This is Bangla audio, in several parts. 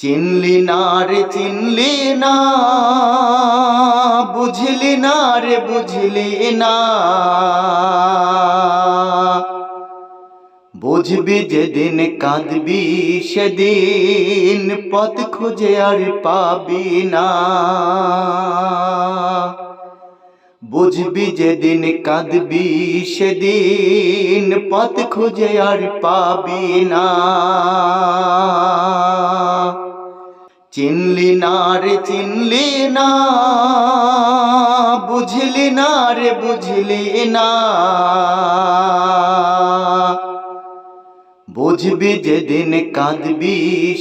চিনলি না রে, চিনলি না, বুঝলি না রে, বুঝলি না। বুঝবি যেদিন কাঁদবি, সেদিন পথ খুঁজে আর পাবি না। বুঝবি যেদিন কাঁদবি, সেদিন পথ খুঁজে আর পাবি না। চিনলি না রে, চিনলি না। বুঝলি না রে, বুঝলি না। বুঝবি যেদিন কাঁদবি,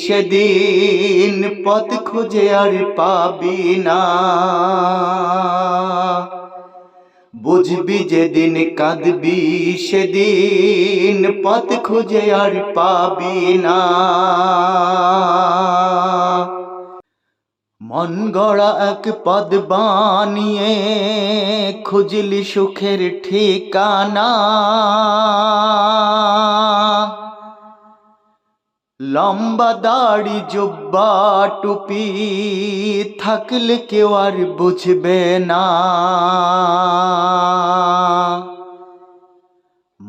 সেদিন পথ খুঁজে আর পাবি না। বুঝবি যেদিন কাঁদবি, সেদিন পথ খুঁজে আর পাবি না। মন গড়া এক পদ বানিয়ে খুঁজলি সুখের ঠিকানা। লম্বা দাড়ি, জুব্বা, টুপি থাকলে কেউ আর বুঝবে না।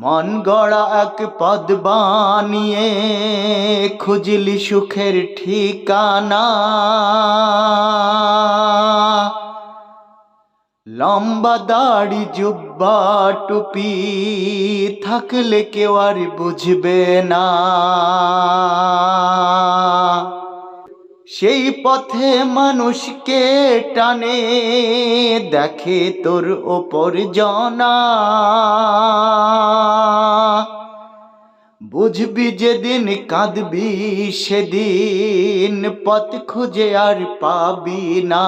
মন গড়া এক পদ বানিয়ে খুঁজলি সুখের ঠিকানা। লম্বা দাড়ি, জুব্বা, টুপি থাকলে কেউ আর বুঝবে না। সেই পথে মানুষকে টানে, দেখে তোর ওপর জনা। বুঝবি যেদিন কাঁদবি, সেদিন পথ খুঁজে আর পাবি না।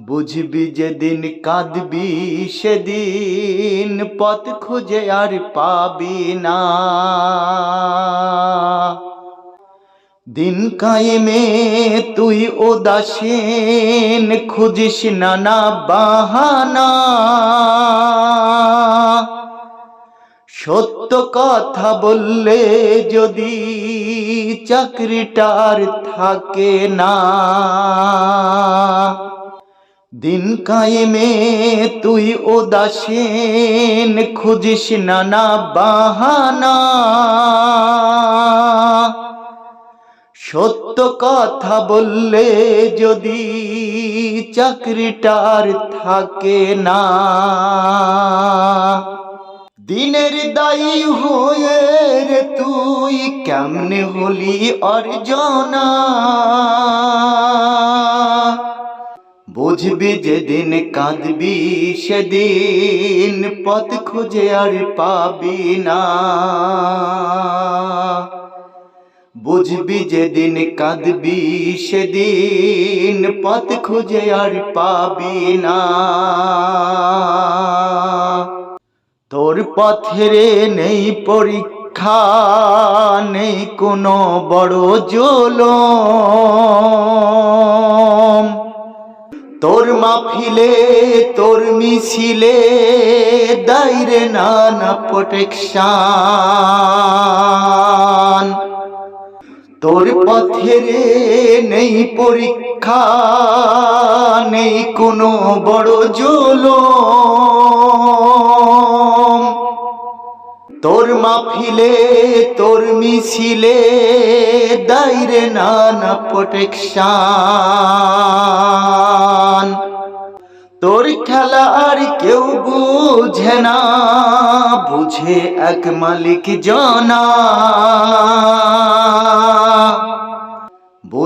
বুঝবি যেদিন কাঁদবি, সেদিন পথ খুঁজে আর পাবি না। দিন কায়েমে তুই উদাসীন, খুঁজিস নানা বাহানা। সত্য কথা বললে যদি চাকরিটার থাকে না। দিন কায়েমে তুই উদাসীন, খুঁজিস নানা বাহানা। সত্য কথা বললে যদি চাকরিটার থাকে না। দিনের দায়ী হয়ে রে তুই কেমনে হলি অর্জনা? বুঝবি যেদিন কাঁদবি সেদিন পথ খুঁজে আর পাবি না। বুঝবি যেদিন কাঁদবি সেদিন পথ খুঁজে আর পাবি না। তোর পথেরে নেই পরীক্ষা, নেই কোনো বড় জোলম। তোর মাফিলে, তোর মিছিলে দাইরে নানা প্রোটেকশন তোর পথেরে নেই পরীক্ষা, নেই কোনো বড় জোলম। তোর মাফিলে তোর মিছিলে দাইরে নানা প্রোটেকশন তোর খেলা আর কেউ বুঝে না, বুঝে এক মালিক জানা।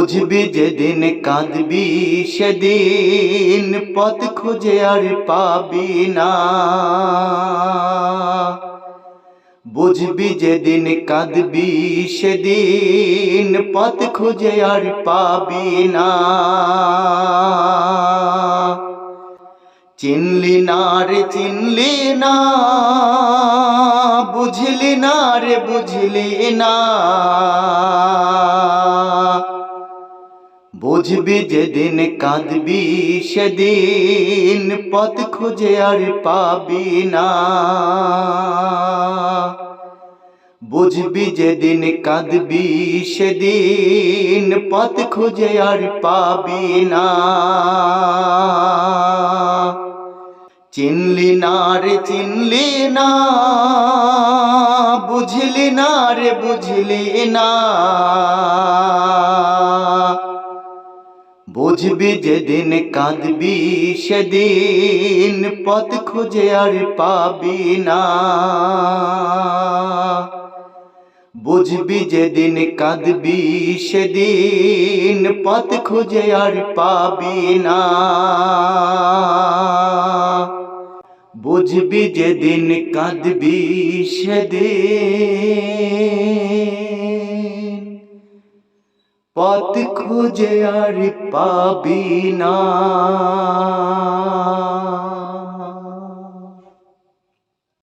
বুঝবি যেদিন কাঁদবি, সেদিন পথ খুঁজে আর পাবি না। বুঝবি যেদিন কাঁদবি, সেদিন পথ খুঁজে আর পাবি না। চিনলি না রে, চিনলি না, বুঝলি না রে, বুঝলি না। বুঝবি যেদিন কাঁদবি সেদিন পথ খুঁজে আর পাবি না। বুঝবি যেদিন কাঁদবি সেদিন পথ খুঁজে আর পাবি না। চিনলি না রে, চিনলি না, বুঝলি না রে, বুঝলি না। বুঝবি যেদিন কাঁদবি, সেদিন পথ খুঁজে আর পাবি না। বুঝবি যেদিন কাঁদবি, সেদিন পথ খুঁজে আর পাবি না। বুঝবি যেদিন কাঁদবি, সেদিন পথ খুঁজে আর পাবি না।